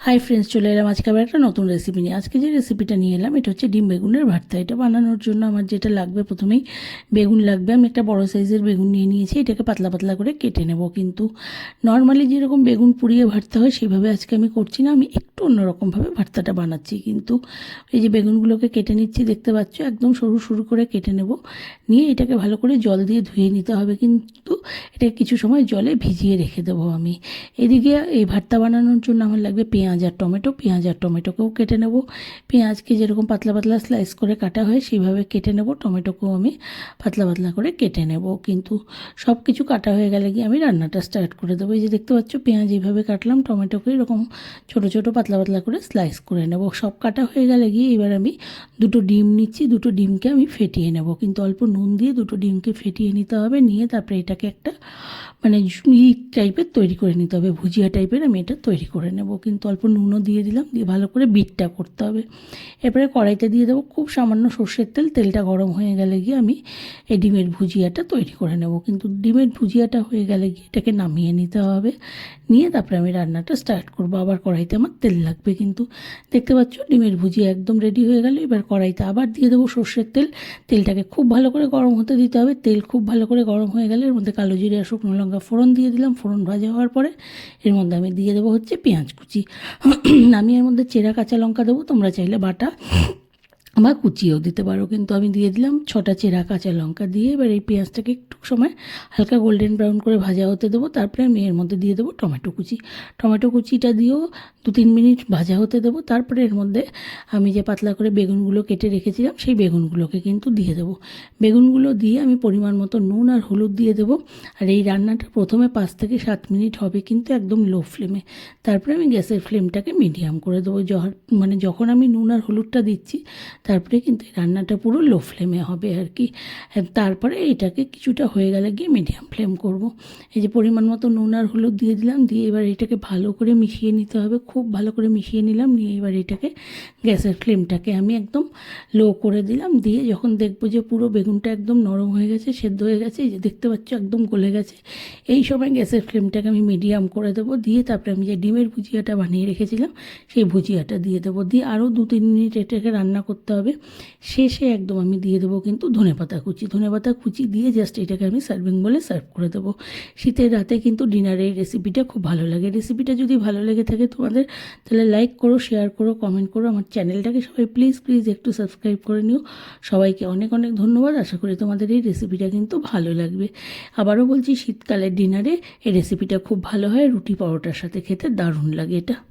Hi friends চলে এলাম আজকে আবার একটা নতুন রেসিপি নিয়ে। আজকে যে রেসিপিটা নিয়ে এলাম, এটা হচ্ছে ডিম বেগুনের ভর্তা। এটা বানানোর জন্য আমার যেটা লাগবে, প্রথমেই বেগুন লাগবে। আমি একটা বড় সাইজের বেগুন নিয়ে নিয়েছি, এটাকে পাতলা পাতলা করে কেটে নেব। কিন্তু নর্মালি যেরকম বেগুন পুড়িয়ে ভর্তা হয়, সেভাবে আজকে আমি করছি না। আমি একটু অন্যরকমভাবে ভর্তাটা বানাচ্ছি। কিন্তু এই যে বেগুনগুলোকে কেটে নিচ্ছি, দেখতে পাচ্ছ? একদম সরু সরু করে কেটে নেব। নিয়ে এটাকে ভালো করে জল দিয়ে ধুয়ে নিতে হবে। কিন্তু এটা কিছু সময় জলে ভিজিয়ে রেখে দেবো আমি। এদিকে এই ভর্তা বানানোর জন্য আমার লাগবে পেঁয়াজ আর টমেটো। পেঁয়াজ আর টমেটোকেও কেটে নেব। পেঁয়াজকে যেরকম পাতলা পাতলা স্লাইস করে কাটা হয়, সেইভাবে কেটে নেব। টমেটোকেও আমি পাতলা পাতলা করে কেটে নেব। কিন্তু সব কিছু কাটা হয়ে গেলে গিয়ে আমি রান্নাটা স্টার্ট করে দেবো। এই যে দেখতে পাচ্ছ, পেঁয়াজ এইভাবে কাটলাম। টমেটোকে এরকম ছোটো ছোটো পাতলা পাতলা পাতলা করে স্লাইস করে নেব। সব কাটা হয়ে গেলে গিয়ে এবার আমি দুটো ডিম নিচ্ছি, দুটো ডিমকে আমি ফেটিয়ে নেব। কিন্তু অল্প নুন দিয়ে দুটো ডিমকে ফেটিয়ে নিতে হবে, নিয়ে তারপরে এটাকে একটা মানে ই টাইপের তৈরি করে নিতে হবে। ভুজিয়া টাইপের আমি এটা তৈরি করে নেব। কিন্তু অল্প নুনও দিয়ে দিলাম, দিয়ে ভালো করে বিটটা করতে হবে। এরপরে কড়াইতে দিয়ে দেবো খুব সামান্য সর্ষের তেল। তেলটা গরম হয়ে গেলে গিয়ে আমি এই ডিমের ভুজিয়াটা তৈরি করে নেব। কিন্তু ডিমের ভুজিয়াটা হয়ে গেলে গিয়ে এটাকে নামিয়ে নিতে হবে। নিয়ে তারপরে আমি রান্নাটা স্টার্ট করব। আবার কড়াইতে আমার তেল লাগবে কিন্তু। দেখতে পাচ্ছ, ডিমের ভুজি একদম রেডি হয়ে গেল। এবার কড়াইতে আবার দিয়ে দেবো সর্ষের তেল। তেলটাকে খুব ভালো করে গরম হতে দিতে হবে। তেল খুব ভালো করে গরম হয়ে গেলে এর মধ্যে কালো জিরে, শুকনো লঙ্কা ফোড়ন দিয়ে দিলাম। ফোড়ন ভাজা হওয়ার পরে এর মধ্যে আমি দিয়ে দেবো হচ্ছে পেঁয়াজ কুচি। আমি এর মধ্যে চেরা কাঁচা লঙ্কা দেবো। তোমরা চাইলে বাটা বা কুচিয়েও দিতে পারো, কিন্তু আমি দিয়ে দিলাম ছটা চেরা কাঁচা লঙ্কা দিয়ে এবার এই পেঁয়াজটাকে একটু সময় হালকা গোল্ডেন ব্রাউন করে ভাজা হতে দেবো, তারপরে আমি এর মধ্যে দিয়ে দেবো টমেটো কুচি। টমেটো কুচিটা দিয়েও দু তিন মিনিট ভাজা হতে দেবো, তারপরে এর মধ্যে আমি যে পাতলা করে বেগুনগুলো কেটে রেখেছিলাম সেই বেগুনগুলোকে কিন্তু দিয়ে দেবো। বেগুনগুলো দিয়ে আমি পরিমাণ মতো নুন আর হলুদ দিয়ে দেবো, আর এই রান্নাটা প্রথমে পাঁচ থেকে সাত মিনিট হবে কিন্তু একদম লো ফ্লেমে তারপরে আমি গ্যাসের ফ্লেমটাকে মিডিয়াম করে দেবো মানে যখন আমি নুন আর হলুদটা দিচ্ছি তারপরে কিন্তু এই রান্নাটা পুরো লো ফ্লেমে হবে আর কি। তারপরে এটাকে কিছুটা হয়ে গেলে গিয়ে মিডিয়াম ফ্লেম করব। এই যে পরিমাণ মতো নুন আর হলুদ দিয়ে দিলাম, দিয়ে এবার এটাকে ভালো করে মিশিয়ে নিতে হবে। খুব ভালো করে মিশিয়ে নিলাম, নিয়ে এবার এটাকে গ্যাসের ফ্লেমটাকে আমি একদম লো করে দিলাম। দিয়ে যখন দেখব যে পুরো বেগুনটা একদম নরম হয়ে গেছে, সেদ্ধ হয়ে গেছে যে দেখতে পাচ্ছ একদম গলে গেছে, এই সময় গ্যাসের ফ্লেমটাকে আমি মিডিয়াম করে দেবো। দিয়ে তারপরে আমি যে ডিমের ভুজিয়াটা বানিয়ে রেখেছিলাম, সেই ভুজিয়াটা দিয়ে দেবো। দিয়ে আরও দু তিন মিনিট এটাকে রান্না করতে হবে। শেষে একদম আমি দিয়ে দেবো কিন্তু ধনেপাতা কুচি। ধনেপাতা কুচি দিয়ে জাস্ট এটাকে আমি সার্ভিং বলে সার্ভ করে দেবো। শীতের রাতে কিন্তু ডিনারে এই রেসিপিটা খুব ভালো লাগে। রেসিপিটা যদি ভালো লেগে থাকে তোমাদের, তাহলে লাইক করো শেয়ার করো কমেন্ট করো। আমার চ্যানেলটাকে সবাই প্লিজ প্লিজ একটু সাবস্ক্রাইব করে নিও। সবাইকে অনেক অনেক ধন্যবাদ। আশা করি তোমাদের এই রেসিপিটা কিন্তু ভালো লাগবে। আবারও বলছি, শীতকালের ডিনারে এই রেসিপিটা খুব ভালো হয়। রুটি পরোটার সাথে খেতে দারুণ লাগে এটা।